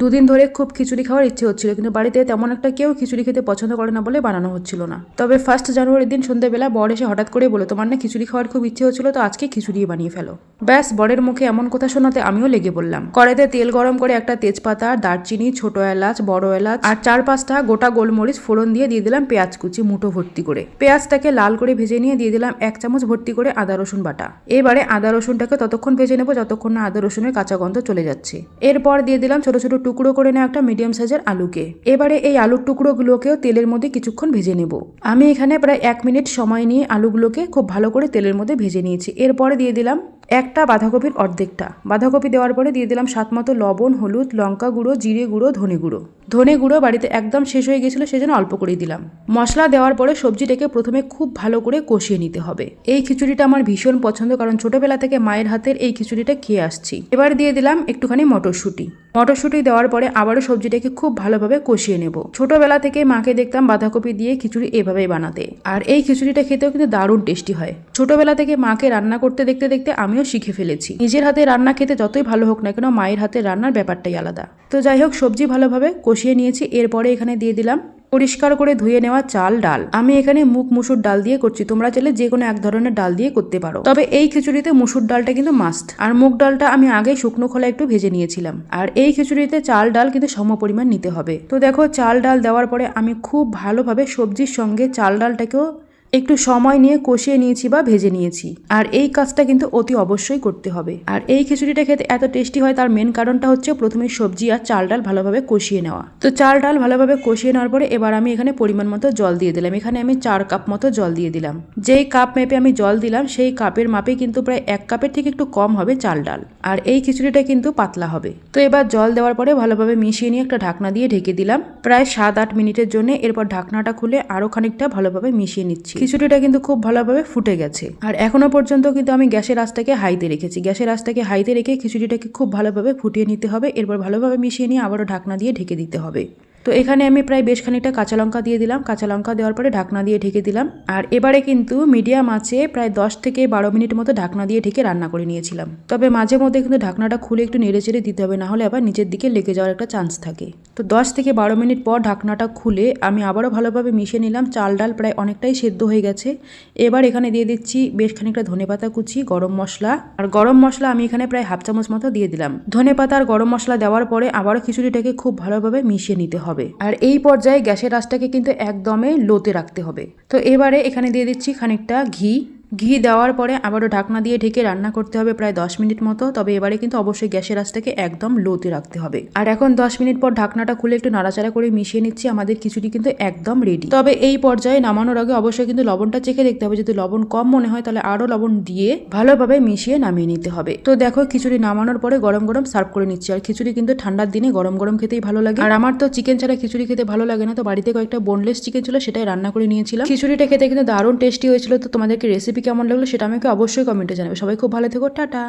দুদিন ধরে খুব খিচুড়ি খাওয়ার ইচ্ছে হচ্ছিল, কিন্তু বাড়িতে তেমন একটা কেউ খিচুড়ি খেতে পছন্দ করে না বলে বানানো হচ্ছিল না। তবে ফার্স্ট জানুয়ারির দিন সন্ধ্যেবেলা বর এসে হঠাৎ করে বলে তোমার না খিচুড়ি খাওয়ার খুব ইচ্ছে হচ্ছিল, তো আজকে খিচুড়ি বানিয়ে ফেলো। ব্যাস, বরের মুখে এমন কথা শোনাতে আমিও লেগে বললাম কড়াইতে তেল গরম করে একটা তেজপাতা, দারচিনি, ছোট এলাচ, বড় এলাচ আর চার পাঁচটা গোটা গোলমরিচ ফোড়ন দিয়ে দিয়ে দিলাম পেঁয়াজ কুচি, মুঠো ভর্তি করে। পেঁয়াজটাকে লাল করে ভেজে নিয়ে দিয়ে দিলাম এক চামচ ভর্তি করে আদা, রসুন বাটা। এবারে আদা, রসুনটাকে ততক্ষণ ভেজে নেব, যতক্ষণ না আদা, রসুনের কাঁচা গন্ধ চলে যাচ্ছে। এরপর দিয়ে দিলাম ছোট ছোট টুকরো করে নেওয়া একটা মিডিয়াম সাইজের আলুকে। এবারে এই আলুর টুকরোগুলোকেও তেলের মধ্যে কিছুক্ষণ ভেজে নেব। আমি এখানে প্রায় এক মিনিট সময় নিয়ে আলুগুলোকে খুব ভালো করে তেলের মধ্যে ভেজে নিয়েছি। এরপরে দিয়ে দিলাম একটা বাঁধাকপির অর্ধেকটা। বাঁধাকপি দেওয়ার পরে দিয়ে দিলাম স্বাদ মতো লবণ, হলুদ, লঙ্কা গুঁড়ো, জিরে গুঁড়ো, ধনে গুঁড়ো। ধনে গুঁড়ো বাড়িতে একদম শেষ হয়ে গেছিল, সেজন্য অল্প করেই দিলাম। মশলা দেওয়ার পরে সবজিটাকে প্রথমে খুব ভালো করে কষিয়ে নিতে হবে। এই খিচুড়িটা আমার ভীষণ পছন্দ, কারণ ছোটবেলা থেকে মায়ের হাতের এই খিচুড়িটা খেয়ে আসছি। এবার দিয়ে দিলাম একটুখানি মটরশুঁটি। মটরশুঁটি দেওয়ার পরে আবারও সবজিটাকে খুব ভালোভাবে কষিয়ে নেব। ছোটবেলা থেকে মাকে দেখতাম বাঁধাকপি দিয়ে খিচুড়ি এভাবেই বানাতে। আর এই খিচুড়িটা খেতেও কিন্তু দারুণ টেস্টি হয়। ছোটবেলা থেকে মাকে রান্না করতে দেখতে দেখতে আমিও শিখে ফেলেছি। নিজের হাতে রান্না খেতে যতই ভালো হোক না কেন, মায়ের হাতে রান্নার ব্যাপারটাই আলাদা। তো যাই হোক, সবজি ভালোভাবে কষিয়ে নিয়েছি, এরপরে এখানে দিয়ে দিলাম পরিষ্কার করে ধুয়ে নেওয়া চাল ডাল। আমি এখানে মুখ মুসুর ডাল দিয়ে করছি, তোমরা চাইলে যে কোনো এক ধরনের ডাল দিয়ে করতে পারো। তবে এই খিচুড়িতে মুসুর ডালটা কিন্তু মাস্ট আর মুগ ডালটা আমি আগে শুকনো খোলা একটু ভেজে নিয়েছিলাম। আর এই খিচুড়িতে চাল ডাল কিন্তু সম পরিমাণ নিতে হবে। তো দেখো, চাল ডাল দেওয়ার পরে আমি খুব ভালোভাবে সবজির সঙ্গে চাল ডালটাকেও একটু সময় নিয়ে কষিয়ে নিয়েছি বা ভেজে নিয়েছি। আর এই কাজটা কিন্তু অতি অবশ্যই করতে হবে। আর এই খিচুড়িটা খেতে এত টেস্টি হয়, তার মেন কারণটা হচ্ছে প্রথমে সবজি আর চাল ডাল ভালোভাবে কষিয়ে নেওয়া। তো চাল ডাল ভালোভাবে কষিয়ে নেওয়ার পরে এবার আমি এখানে পরিমাণ মতো জল দিয়ে দিলাম। এখানে আমি চার কাপ মতো জল দিয়ে দিলাম। যেই কাপ মেপে আমি জল দিলাম, সেই কাপের মাপে কিন্তু প্রায় এক কাপের থেকে একটু কম হবে চাল ডাল। আর এই খিচুড়িটা কিন্তু পাতলা হবে। তো এবার জল দেওয়ার পরে ভালোভাবে মিশিয়ে নিয়ে একটা ঢাকনা দিয়ে ঢেকে দিলাম। প্রায় সাত আট মিনিটের জন্য এরপর ঢাকনাটা খুলে আরও খানিকটা ভালোভাবে মিশিয়ে নিচ্ছি। খিচুড়িটা কিন্তু খুব ভালোভাবে ফুটে গেছে। আর এখনও পর্যন্ত কিন্তু আমি গ্যাসের আঁচটাকে হাইতে রেখেছি। গ্যাসের আঁচটাকে হাইতে রেখে খিচুড়িটাকে খুব ভালোভাবে ফুটিয়ে নিতে হবে। এরপর ভালোভাবে মিশিয়ে নিয়ে আবারও ঢাকনা দিয়ে ঢেকে দিতে হবে। তো এখানে আমি প্রায় বেশ খানিকটা কাঁচা লঙ্কা দিয়ে দিলাম। কাঁচা লঙ্কা দেওয়ার পরে ঢাকনা দিয়ে ঢেকে দিলাম। আর এবারে কিন্তু মিডিয়াম আছে প্রায় দশ থেকে বারো মিনিট মতো ঢাকনা দিয়ে ঢেকে রান্না করে নিয়েছিলাম। তবে মাঝে মধ্যে কিন্তু ঢাকনাটা খুলে একটু নেড়ে চেড়ে দিতে হবে, না হলে আবার নিচের দিকে লেগে যাওয়ার একটা চান্স থাকে। তো দশ থেকে বারো মিনিট পর ঢাকনাটা খুলে আমি আবারও ভালোভাবে মিশিয়ে নিলাম। চাল ডাল প্রায় অনেকটাই সেদ্ধ হয়ে গেছে। এবার এখানে দিয়ে দিচ্ছি বেশ খানিকটা ধনে পাতা কুচি, গরম মশলা। আর গরম মশলা আমি এখানে প্রায় হাফ চামচ মতো দিয়ে দিলাম। ধনে পাতা আর গরম মশলা দেওয়ার পরে আবারও খিচুড়িটাকে খুব ভালোভাবে মিশিয়ে নিতে হবে। আর এই পর্যায়ে গ্যাসের আঁচটাকে কিন্তু একদমে লোতে রাখতে হবে। তো এবারে এখানে দিয়ে দিচ্ছি খানিকটা ঘি। ঘি দেওয়ার পরে আবারও ঢাকনা দিয়ে ঢেকে রান্না করতে হবে প্রায় দশ মিনিট মতো। তবে এবারে কিন্তু অবশ্যই গ্যাসের আঁচটাকে একদম লোতে রাখতে হবে। আর এখন দশ মিনিট পর ঢাকনাটা খুলে একটু নাড়াচাড়া করে মিশিয়ে নিচ্ছি। আমাদের খিচুড়ি কিন্তু একদম রেডি তবে এই পর্যায়ে নামানোর আগে অবশ্যই কিন্তু লবণটা চেখে দেখতে হবে। যদি লবণ কম মনে হয় তাহলে আরও লবণ দিয়ে ভালোভাবে মিশিয়ে নামিয়ে নিতে হবে। তো দেখো খিচুড়ি নামানোর পরে গরম গরম সার্ভ করে নিচ্ছি। আর খিচুড়ি কিন্তু ঠান্ডার দিনে গরম গরম খেতেই ভালো লাগে। আর আমার তো চিকেন ছাড়া খিচুড়ি খেতে ভালো লাগে না। তো বাড়িতে কয়েকটা বোনলেস চিকেন ছিল সেটাই রান্না করে নিয়েছিলাম। খিচুড়িটা খেতে কিন্তু দারুণ টেস্টি হয়েছিল। তো তোমাদেরকে রেসিপি কেমন লাগল সেটা আমাকে অবশ্যই কমেন্টে জানাবে। সবাই খুব ভালো থেকো টাটা।